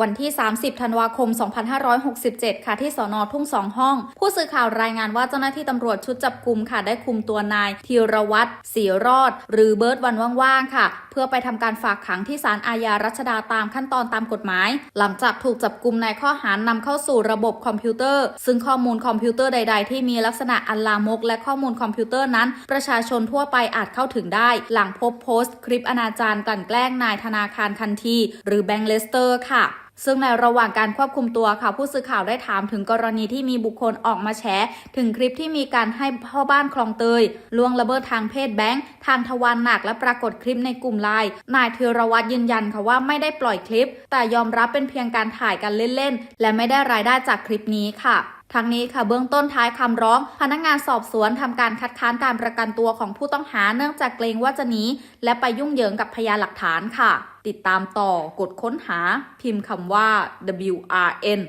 วันที่ 30 ธันวาคม 2567 ค่ะ ที่สอนอทุ่งสองห้อง ผู้สื่อข่าวรายงานว่าเจ้าหน้าที่ตำรวจชุดจับกลุ่มค่ะ ได้คุมตัวนายธีรวัตรศรีรอด หรือเบิร์ตวันว่างๆค่ะ เพื่อไปทำการฝากขังที่ศาลอาญารัชดาตามขั้นตอนตามกฎหมาย หลังจากถูกจับกลุ่มในข้อหานำเข้าสู่ระบบคอมพิวเตอร์ ซึ่งข้อมูลคอมพิวเตอร์ใด ๆ ที่มีลักษณะอันลามก และข้อมูลคอมพิวเตอร์นั้น ประชาชนทั่วไปอาจเข้าถึงได้ หลังพบโพสต์ คลิปอนาจารกลั่นแกล้งนายธนาคารคันที หรือแบงค์เลสเตอร์ค่ะ ซึ่งในระหว่างการควบคุมตัวค่ะผู้สื่อข่าวได้ถามถึงกรณีที่มีบุคคลออกมาแฉถึงคลิปที่มีการให้พ่อบ้านคลองเตยล่วงละเบิดทางเพศแบงค์ทางทวารหนักและปรากฏคลิปในกลุ่มไลน์นายธีรวัตรยืนยันค่ะว่าไม่ได้ปล่อยคลิป แต่ยอมรับเป็นเพียงการถ่ายกันเล่นๆ และไม่ได้รายได้จากคลิปนี้ค่ะ ทั้งนี้ค่ะเบื้องต้นท้ายคำร้อง พนักงานสอบสวนทำการคัดค้านการประกันตัวของผู้ต้องหาเนื่องจากเกรงว่าจะหนีและไปยุ่งเหยิงกับพยานหลักฐานค่ะ ติดตามต่อกดค้นหา พิมพ์คำว่า WRN